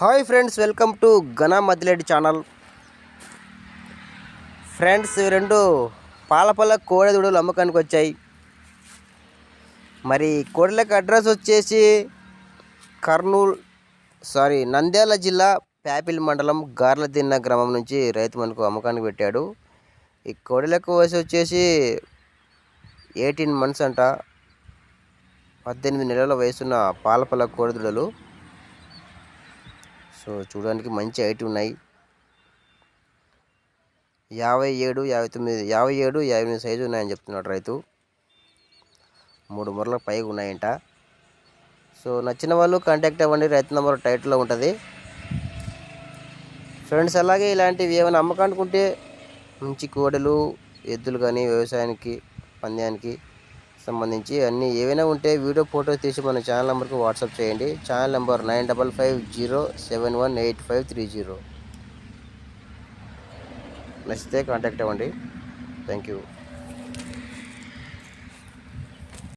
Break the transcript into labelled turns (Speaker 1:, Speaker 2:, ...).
Speaker 1: Hi friends welcome to Ghana Maddireddy channel. Friends ఇవి రెండు పాలపల్ల కోడెదుడులు అమ్మకానికి వచ్చాయి. మరి కోడెలకు అడ్రస్ వచ్చేసి కర్నూలు సారీ నంద్యాల జిల్లా ప్యాపిల్ మండలం గార్లదిన్న గ్రామం నుంచి రైతు మనకు అమ్మకానికి పెట్టాడు. ఈ కోడెలకు వయసు వచ్చేసి ఎయిటీన్ మంత్స్ అంట. పద్దెనిమిది నెలల వయసున్న పాలపల్ల కోడెదుడలు. సో చూడడానికి మంచి హైట్ ఉన్నాయి. యాభై ఏడు యాభై తొమ్మిది యాభై ఏడు యాభై ఎనిమిది సైజు ఉన్నాయని చెప్తున్నాడు రైతు. మూడు మూరల పైగా ఉన్నాయంట. సో నచ్చిన వాళ్ళు కాంటాక్ట్ అవ్వండి. రైతు నెంబర్ టైటిల్లో ఉంటుంది. ఫ్రెండ్స్ అలాగే ఇలాంటివి ఏమైనా అమ్మకానికి మంచి కోడలు ఎద్దులు కానీ వ్యవసాయానికి పంద్యానికి సంబంధించి అన్నీ ఏవైనా ఉంటే వీడియో ఫోటో తీసి మన ఛానల్ నెంబర్కి వాట్సాప్ చేయండి. Channel number nine double five zero seven one eight five three zero. నచ్చితే కాంటాక్ట్ అవ్వండి. Thank you